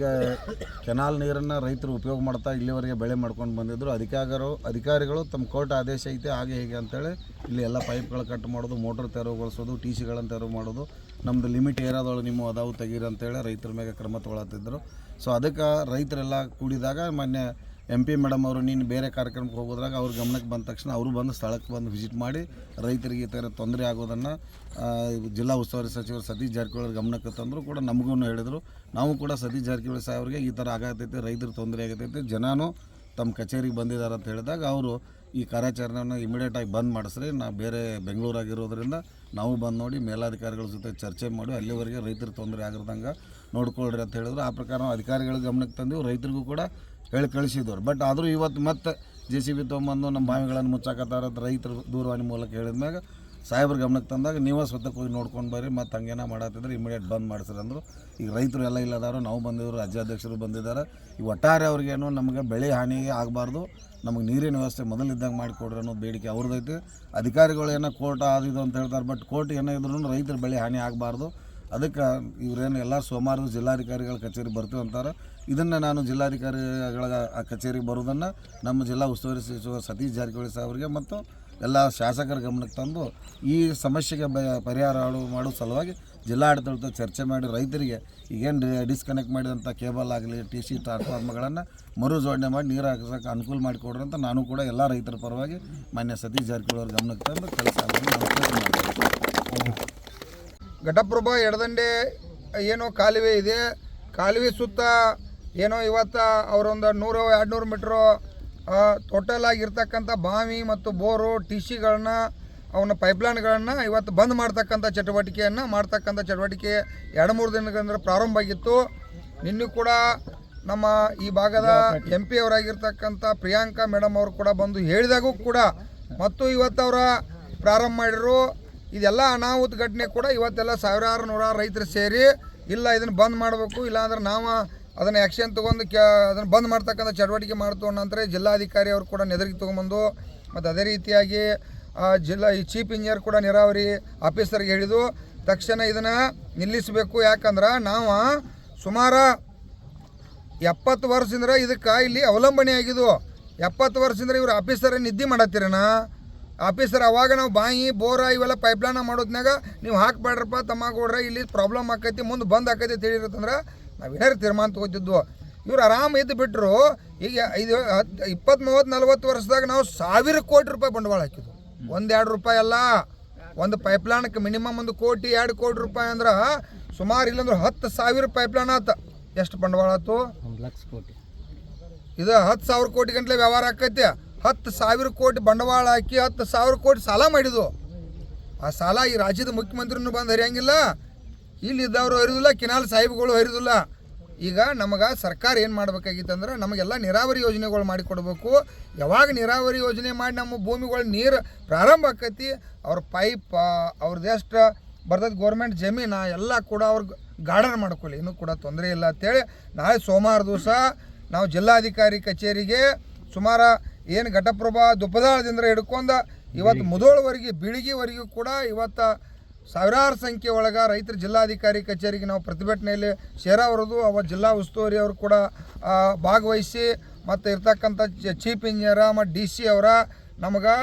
ಈಗ ಕೆನಾಲ್ ನೀರನ್ನು ರೈತರು ಉಪಯೋಗ ಮಾಡ್ತಾ ಇಲ್ಲಿವರೆಗೆ ಬೆಳೆ ಮಾಡ್ಕೊಂಡು ಬಂದಿದ್ದರು ಅಧಿಕಾರಿಗಳು ಅಧಿಕಾರಿಗಳು ತಮ್ಮ ಕೋರ್ಟ್ ಆದೇಶ ಐತೆ, ಹಾಗೆ ಹೀಗೆ ಅಂತೇಳಿ ಇಲ್ಲಿ ಎಲ್ಲ ಪೈಪ್ಗಳು ಕಟ್ ಮಾಡೋದು, ಮೋಟ್ರ್ ತೆರವುಗೊಳಿಸೋದು, ಟಿ ಸಿಗಳನ್ನು ತೆರವು ಮಾಡೋದು. ನಮ್ಮದು ಲಿಮಿಟ್ ಏರಾದೊಳಗೆ ನಿಮ್ಮ ಅದಾವು ತೆಗೀರಿ ಅಂತೇಳಿ ರೈತರ ಮೇಲೆ ಕ್ರಮ ತೊಗೊಳತ್ತಿದ್ದರು ಸೊ ಅದಕ್ಕೆ ರೈತರೆಲ್ಲ ಕೂಡಿದಾಗ ಮೊನ್ನೆ ಎಂ ಪಿ ಮೇಡಮ್ ಅವರು ನೀನು ಬೇರೆ ಕಾರ್ಯಕ್ರಮಕ್ಕೆ ಹೋಗೋದ್ರಾಗ ಅವ್ರ ಗಮನಕ್ಕೆ ಬಂದ ತಕ್ಷಣ ಅವರು ಬಂದು ಸ್ಥಳಕ್ಕೆ ಬಂದು ವಿಸಿಟ್ ಮಾಡಿ ರೈತರಿಗೆ ಈ ಥರ ತೊಂದರೆ ಆಗೋದನ್ನು ಜಿಲ್ಲಾ ಉಸ್ತುವಾರಿ ಸಚಿವರು ಸತೀಶ್ ಜಾರಕಿಹೊಳಿ ಗಮನಕ್ಕೆ ತಂದರು ಕೂಡ ನಮಗೂ ಹೇಳಿದರು. ನಾವು ಕೂಡ ಸತೀಶ್ ಜಾರಕಿಹೊಳಿ ಸಾಹೇಬ್ರಿಗೆ ಈ ಥರ ಆಗತೈತೆ ರೈತರು ತೊಂದರೆ ಆಗತೈತೆ, ಜನನೂ ತಮ್ಮ ಕಚೇರಿಗೆ ಬಂದಿದ್ದಾರೆ ಅಂತ ಹೇಳಿದಾಗ ಅವರು ಈ ಕಾರ್ಯಾಚರಣೆಯನ್ನು ಇಮಿಡಿಯೇಟಾಗಿ ಬಂದ್ ಮಾಡಿಸ್ರಿ, ನಾ ಬೇರೆ ಬೆಂಗಳೂರಾಗಿರೋದ್ರಿಂದ ನಾವು ಬಂದು ನೋಡಿ ಮೇಲಾಧಿಕಾರಿಗಳ ಜೊತೆ ಚರ್ಚೆ ಮಾಡಿ ಅಲ್ಲಿವರೆಗೆ ರೈತರು ತೊಂದರೆ ಆಗಿರ್ದಂಗೆ ನೋಡ್ಕೊಳ್ರಿ ಅಂತ ಹೇಳಿದ್ರು. ಆ ಪ್ರಕಾರ ನಾವು ಅಧಿಕಾರಿಗಳ ಗಮನಕ್ಕೆ ತಂದೆವು. ರೈತರಿಗೂ ಕೂಡ ಹೇಳಿ ಕಳಿಸಿದವ್ರು. ಬಟ್ ಆದರೂ ಇವತ್ತು ಮತ್ತೆ ಜೆ ಸಿ ಬಿ ತೊಗೊಂಬಂದು ನಮ್ಮ ಬಾವಿಗಳನ್ನು ಮುಚ್ಚಾಕತ್ತಾರ ರೈತರ ದೂರವಾಣಿ ಮೂಲಕ ಹೇಳಿದ್ಮ್ಯಾಗ ಸಾಹೇಬ್ರ ಗಮನಕ್ಕೆ ತಂದಾಗ ನೀವೇ ಸ್ವತಃ ಹೋಗಿ ನೋಡ್ಕೊಂಡು ಬರ್ರಿ, ಮತ್ತು ಹಂಗೇನ ಮಾಡತ್ತಿದ್ರೆ ಇಮಿಡಿಯೇಟ್ ಬಂದ್ ಮಾಡಿಸ್ರಿ ಅಂದರು. ಈಗ ರೈತರು ಎಲ್ಲ ಇಲ್ಲದಾರು, ನಾವು ಬಂದಿದ್ರು ರಾಜ್ಯಾಧ್ಯಕ್ಷರು ಬಂದಿದ್ದಾರೆ. ಈ ಒಟ್ಟಾರೆ ಅವ್ರಿಗೇನು ನಮಗೆ ಬೆಳೆ ಹಾನಿಗೆ ಆಗಬಾರ್ದು. ನಮಗೆ ನೀರಿನ ವ್ಯವಸ್ಥೆ ಮೊದಲಿದ್ದಂಗೆ ಮಾಡಿಕೊಡ್ರಿ ಅನ್ನೋ ಬೇಡಿಕೆ ಅವ್ರದ್ದೈತಿ. ಅಧಿಕಾರಿಗಳು ಏನೋ ಕೋರ್ಟ್ ಆದಿದು ಅಂತ ಹೇಳ್ತಾರೆ ಬಟ್ ಕೋರ್ಟ್ ಏನೋ ಇದ್ರೂ ರೈತರ ಬೆಳೆ ಹಾನಿ ಆಗಬಾರ್ದು. ಅದಕ್ಕೆ ಇವರೇನು ಎಲ್ಲ ಸೋಮವಾರ ಜಿಲ್ಲಾಧಿಕಾರಿಗಳ ಕಚೇರಿ ಬರ್ತೀವಿ ಅಂತಾರೆ. ಇದನ್ನು ನಾನು ಜಿಲ್ಲಾಧಿಕಾರಿಗಳ ಕಚೇರಿಗೆ ಬರೋದನ್ನು ನಮ್ಮ ಜಿಲ್ಲಾ ಉಸ್ತುವಾರಿ ಸಚಿವ ಸತೀಶ್ ಜಾರಕಿಹೊಳಿ ಸಾಹೇಬರಿಗೆ ಮತ್ತು ಎಲ್ಲ ಶಾಸಕರ ಗಮನಕ್ಕೆ ತಂದು ಈ ಸಮಸ್ಯೆಗೆ ಬ ಪರಿಹಾರ ಮಾಡೋ ಸಲುವಾಗಿ ಜಿಲ್ಲಾಡಳಿತ ಚರ್ಚೆ ಮಾಡಿ ರೈತರಿಗೆ ಈಗೇನು ಡಿಸ್ಕನೆಕ್ಟ್ ಮಾಡಿದಂಥ ಕೇಬಲ್ ಆಗಲಿ, ಟಿ ಸಿ ಟ್ರಾನ್ಸ್ಫಾರ್ಮರ್ಗಳನ್ನು ಮರು ಜೋಡಣೆ ಮಾಡಿ ನೀರು ಹಾಕಿಸೋಕೆ ಅನುಕೂಲ ಮಾಡಿಕೊಡ್ರಿ ಅಂತ ನಾನು ಕೂಡ ಎಲ್ಲ ರೈತರ ಪರವಾಗಿ ಮಾನ್ಯ ಸತೀಶ್ ಜಾರಕಿಹೊಳಿ ಅವ್ರ ಗಮನಕ್ಕೆ ತಂದು ಕೆಲಸ ಘಟಪ್ರಭಾ ಎಡದಂಡೆ ಏನೋ ಕಾಲುವೆ ಇದೆ. ಕಾಲುವೆ ಸುತ್ತ ಏನೋ ಇವತ್ತು ಅವರೊಂದು ನೂರು ಎರಡು ನೂರು ಮೀಟ್ರು ಟೋಟಲ್ ಆಗಿರ್ತಕ್ಕಂಥ ಬಾವಿ ಮತ್ತು ಬೋರು ಟಿ ಸಿಗಳನ್ನ ಅವನ ಪೈಪ್ಲೈನ್ಗಳನ್ನು ಇವತ್ತು ಬಂದ್ ಮಾಡ್ತಕ್ಕಂಥ ಚಟುವಟಿಕೆಯನ್ನು ಮಾಡ್ತಕ್ಕಂಥ ಚಟುವಟಿಕೆ ಎರಡು, ಮೂರು ದಿನಗಳಿಂದ ಪ್ರಾರಂಭ ಆಗಿತ್ತು. ನಿನ್ನೆ ಕೂಡ ನಮ್ಮ ಈ ಭಾಗದ ಎಂ ಪಿ ಅವರಾಗಿರ್ತಕ್ಕಂಥ ಪ್ರಿಯಾಂಕಾ ಮೇಡಮ್ ಅವರು ಕೂಡ ಬಂದು ಹೇಳಿದಾಗೂ ಕೂಡ ಮತ್ತು ಇವತ್ತು ಅವರ ಪ್ರಾರಂಭ ಮಾಡಿರು ಇದೆಲ್ಲ ಅನಾಹುತ ಘಟನೆ ಕೂಡ ಇವತ್ತೆಲ್ಲ ಸಾವಿರಾರು ನೂರಾರು ರೈತರು ಸೇರಿ ಇಲ್ಲ ಇದನ್ನು ಬಂದ್ ಮಾಡಬೇಕು ಇಲ್ಲಾಂದ್ರೆ ನಾವು ಅದನ್ನು ಆ್ಯಕ್ಷನ್ ತೊಗೊಂಡು ಕ್ಯಾ, ಅದನ್ನು ಬಂದ್ ಮಾಡ್ತಕ್ಕಂಥ ಚಟುವಟಿಕೆ ಮಾಡ್ತು ಜಿಲ್ಲಾಧಿಕಾರಿ ಅವರು ಕೂಡ ನೆದರಿಗೆ ತೊಗೊಂಬಂದು ಮತ್ತು ಅದೇ ರೀತಿಯಾಗಿ ಜಿಲ್ಲಾ ಈ ಚೀಫ್ ಇಂಜಿನಿಯರ್ ಕೂಡ ನೀರಾವರಿ ಆಫೀಸರ್ಗೆ ಹೇಳಿದು ತಕ್ಷಣ ಇದನ್ನು ನಿಲ್ಲಿಸಬೇಕು. ಯಾಕಂದ್ರೆ ನಾವು ಸುಮಾರು ಎಪ್ಪತ್ತು ವರ್ಷದಿಂದ ಇದಕ್ಕೆ ಇಲ್ಲಿ ಅವಲಂಬನೆ ಆಗಿದ್ದು ಎಪ್ಪತ್ತು ವರ್ಷದಿಂದ ಇವರು ಆಫೀಸರ್ ನಿದ್ದೆ ಮಾಡತ್ತೀರನ? ಆಫೀಸರ್ ಅವಾಗ ನಾವು ಬಾಯಿ ಬೋರ ಇವೆಲ್ಲ ಪೈಪ್ಲೈನ ಮಾಡೋದ್ನಾಗ ನೀವು ಹಾಕ್ಬೇಡ್ರಪ್ಪ ತಮ್ಮಾಗೋಡ್ರ ಇಲ್ಲಿ ಪ್ರಾಬ್ಲಮ್ ಆಕೈತಿ ಮುಂದೆ ಬಂದ್ ಆಕೈತಿ ತಿಳಿರತ್ತಂದ್ರೆ ನಾವು ಏನಾರು ತೀರ್ಮಾನ ತಗೋತಿದ್ವು. ಇವ್ರು ಆರಾಮ ಇದ್ದು ಬಿಟ್ಟರು ಈಗ ಇದು ಹತ್ತು ಇಪ್ಪತ್ತು ಮೂವತ್ತು ನಲ್ವತ್ತು ವರ್ಷದಾಗ ನಾವು ಸಾವಿರ ಕೋಟಿ ರೂಪಾಯಿ ಬಂಡವಾಳ ಹಾಕಿದ್ವು. ಒಂದೆರಡು ಎರಡು ರೂಪಾಯಿ ಅಲ್ಲ ಒಂದು ಪೈಪ್ಲೈನ್ಗೆ ಮಿನಿಮಮ್ ಒಂದು ಕೋಟಿ ಎರಡು ಕೋಟಿ ರೂಪಾಯಿ ಅಂದ್ರೆ ಸುಮಾರು ಇಲ್ಲಂದ್ರೆ ಹತ್ತು ಸಾವಿರ ಪೈಪ್ಲೈನ್ ಆತ. ಎಷ್ಟು ಬಂಡವಾಳ ಆಯ್ತು ಒಂದು ಲಕ್ಷ ಕೋಟಿ. ಇದು ಹತ್ತು ಸಾವಿರ ಕೋಟಿ ಗಂಟ್ಲೆ ವ್ಯವಹಾರ ಆಕೈತೆ. ಹತ್ತು ಸಾವಿರ ಕೋಟಿ ಬಂಡವಾಳ ಹಾಕಿ ಹತ್ತು ಸಾವಿರ ಕೋಟಿ ಸಾಲ ಮಾಡಿದ್ವು. ಆ ಸಾಲ ಈ ರಾಜ್ಯದ ಮುಖ್ಯಮಂತ್ರಿನೂ ಬಂದು ಹರಿಯಂಗಿಲ್ಲ. ಇಲ್ಲಿ ಇದ್ದವರು ಹರಿದಿಲ್ಲ, ಕಿನಾಲ್ ಸಾಹೇಬ್ಗಳು ಹರಿದಿಲ್ಲ. ಈಗ ನಮಗೆ ಸರ್ಕಾರ ಏನು ಮಾಡ್ಬೇಕಾಗಿತ್ತು ಅಂದ್ರೆ ನಮಗೆಲ್ಲ ನೀರಾವರಿ ಯೋಜನೆಗಳು ಮಾಡಿಕೊಡ್ಬೇಕು ಯಾವಾಗ ನೀರಾವರಿ ಯೋಜನೆ ಮಾಡಿ ನಮ್ಮ ಭೂಮಿಗಳು ನೀರು ಪ್ರಾರಂಭ ಆಕೈತಿ, ಅವ್ರ ಪೈಪ್ ಅವ್ರದ್ದು ಎಷ್ಟು ಬರ್ತದೆ ಗೌರ್ಮೆಂಟ್ ಜಮೀನ ಎಲ್ಲ ಕೂಡ ಅವ್ರ ಗಾರ್ಡನ್ ಮಾಡ್ಕೊಳ್ಳಿ. ಇನ್ನೂ ಕೂಡ ತೊಂದರೆ ಇಲ್ಲ ಅಂತೇಳಿ ನಾಳೆ ಸೋಮವಾರ ದಿವಸ ನಾವು ಜಿಲ್ಲಾಧಿಕಾರಿ ಕಚೇರಿಗೆ ಸುಮಾರು ಏನು ಘಟಪ್ರಭಾ ದುಪ್ಪದಾಳದಿಂದ ಹಿಡ್ಕೊಂಡ ಇವತ್ತು ಮುದೋಳವರೆಗೆ ಬೀಳಿಗೆವರೆಗೂ ಕೂಡ ಇವತ್ತು ಸಾವಿರಾರು ಸಂಖ್ಯೆ ಒಳಗೆ ರೈತರ ಜಿಲ್ಲಾಧಿಕಾರಿ ಕಚೇರಿಗೆ ನಾವು ಪ್ರತಿಭಟನೆಯಲ್ಲಿ ಸೇರಾವ್ರದ್ದು ಅವ ಜಿಲ್ಲಾ ಉಸ್ತುವಾರಿ ಅವರು ಕೂಡ ಭಾಗವಹಿಸಿ ಮತ್ತು ಇರ್ತಕ್ಕಂಥ ಚೀಫ್ ಇಂಜಿನಿಯರ ಮತ್ತು ಡಿ ಸಿ ಅವರ ನಮಗೆ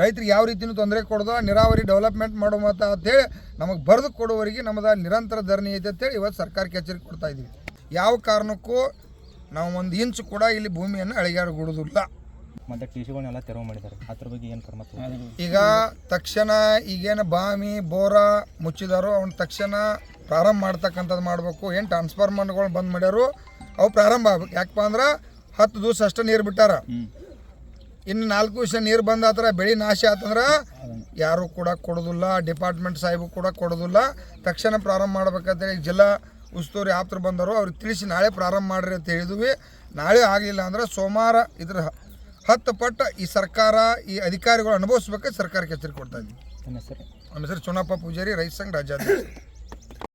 ರೈತರಿಗೆ ಯಾವ ರೀತಿಯೂ ತೊಂದರೆ ಕೊಡೋದು ನೀರಾವರಿ ಡೆವಲಪ್ಮೆಂಟ್ ಮಾಡೋ ಅಂತ ಅಂತೇಳಿ ನಮಗೆ ಬರೆದು ಕೊಡುವವರೆಗೆ ನಮ್ಮದು ನಿರಂತರ ಧರಣಿ ಐತೆ ಅಂತೇಳಿ ಇವತ್ತು ಸರ್ಕಾರ ಕಚೇರಿಗೆ ಕೊಡ್ತಾ ಇದ್ದೀವಿ. ಯಾವ ಕಾರಣಕ್ಕೂ ನಾವು ಒಂದು ಇಂಚು ಕೂಡ ಇಲ್ಲಿ ಭೂಮಿಯನ್ನು ಅಳಿಗಾಡಗೂಡುವುದಿಲ್ಲ ಮತ್ತು ಟಿ ಸಿಗಳನ್ನೆಲ್ಲ ತೆರವು ಮಾಡಿದ್ದಾರೆ. ಅದ್ರ ಬಗ್ಗೆ ಏನು ಕ್ರಮ? ಈಗ ತಕ್ಷಣ ಈಗೇನು ಬಾಮಿ ಬೋರ ಮುಚ್ಚಿದಾರೋ ಅವ್ನ ತಕ್ಷಣ ಪ್ರಾರಂಭ ಮಾಡ್ತಕ್ಕಂಥದ್ದು ಮಾಡಬೇಕು. ಏನು ಟ್ರಾನ್ಸ್ಫಾರ್ಮರ್ಗಳು ಬಂದ್ ಮಾಡ್ಯಾರು ಅವು ಪ್ರಾರಂಭ ಆಗ್ಬೇಕು. ಯಾಕಪ್ಪ ಅಂದ್ರೆ ಹತ್ತು ದಿವಸ ಅಷ್ಟೇ ನೀರು ಬಿಟ್ಟಾರ. ಇನ್ನು ನಾಲ್ಕು ದಿವಸ ನೀರು ಬಂದ ಹತ್ರ ಬೆಳೆ ನಾಶ ಆತಂದ್ರೆ ಯಾರು ಕೂಡ ಕೊಡೋದಿಲ್ಲ ಡಿಪಾರ್ಟ್ಮೆಂಟ್ ಸಾಹೇಬು ಕೂಡ ಕೊಡೋದಿಲ್ಲ. ತಕ್ಷಣ ಪ್ರಾರಂಭ ಮಾಡ್ಬೇಕಂತೇಳಿ ಜಿಲ್ಲಾ ಉಸ್ತುವಾರಿ ಆಪ್ತರು ಬಂದರು. ಅವ್ರಿಗೆ ತಿಳಿಸಿ ನಾಳೆ ಪ್ರಾರಂಭ ಮಾಡ್ರಿ ಅಂತ ಹೇಳಿದ್ವಿ. ನಾಳೆ ಆಗಲಿಲ್ಲ ಅಂದ್ರೆ ಸೋಮವಾರ ಇದ್ರ ಹತ್ತು ಪಟ್ಟು ಈ ಸರ್ಕಾರ ಈ ಅಧಿಕಾರಿಗಳು ಅನುಭವಿಸ್ಬೇಕು ಸರ್ಕಾರಕ್ಕೆ ಎಚ್ಚರಿಕೆ ಕೊಡ್ತಾ ಹೆಸರು. ನಮ್ಮ ಹೆಸರು ಚುನಪ್ಪ ಪೂಜಾರಿ ರೈತ ಸಂಘ ರಾಜ್ಯಾಧ್ಯಕ್ಷ.